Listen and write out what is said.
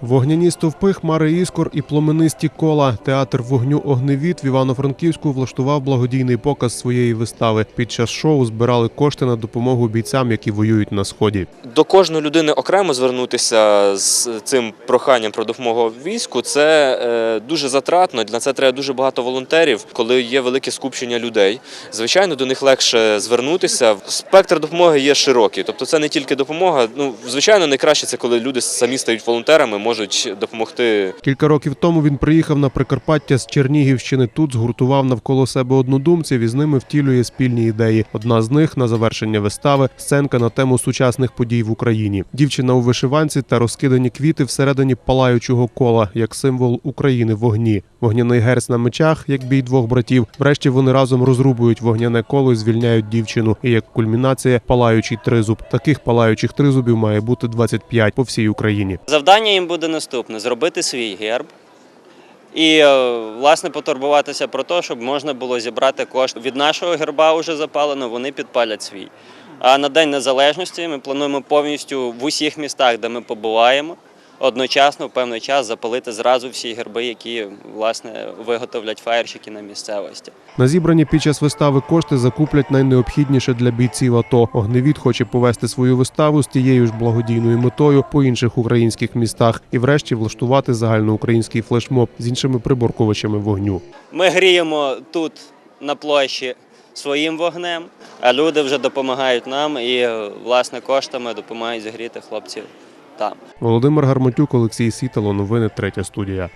Вогняні стовпи, хмари іскор і пломенисті кола. Театр вогню Огневіт в Івано-Франківську влаштував благодійний показ своєї вистави. Під час шоу збирали кошти на допомогу бійцям, які воюють на сході. До кожної людини окремо звернутися з цим проханням про допомогу війську це е, дуже затратно. На це треба дуже багато волонтерів, коли є велике скупчення людей. Звичайно, до них легше звернутися. Спектр допомоги є широкий, тобто це не тільки допомога. Ну, звичайно, найкраще це коли люди самі стають волонтерами, можуть допомогти Кілька років тому він приїхав на Прикарпаття з Чернігівщини. Тут згуртував навколо себе однодумців і з ними втілює спільні ідеї. Одна з них на завершення вистави сценка на тему сучасних подій в Україні. Дівчина у вишиванці та розкидані квіти всередині палаючого кола, як символ України в вогні. Вогняний герць на мечах, як бій двох братів. Врешті вони разом розрубують вогняне коло і звільняють дівчину. І як кульмінація палаючий тризуб. Таких палаючих тризубів має бути 25 по всій Україні. Завдання їм буде наступне: зробити свій герб і е, власне потурбуватися про те, щоб можна було зібрати кошти від нашого герба вже запалено, вони підпалять свій. А на День Незалежності ми плануємо повністю в усіх містах, де ми побуваємо, одночасно в певний час запалити зразу всі герби, які власне виготовлять фаєрщики на місцевості. На зібрані під час вистави кошти закуплять найнеобхідніше для бійців АТО. Огневіт хоче повести свою виставу з тією ж благодійною метою по інших українських містах і, врешті, влаштувати загальноукраїнський флешмоб з іншими приборкувачами вогню. Ми гріємо тут на площі своїм вогнем, а люди вже допомагають нам і власне коштами допомагають зігріти хлопців там. Володимир Гармотюк, Олексій Сітало. Новини третя студія.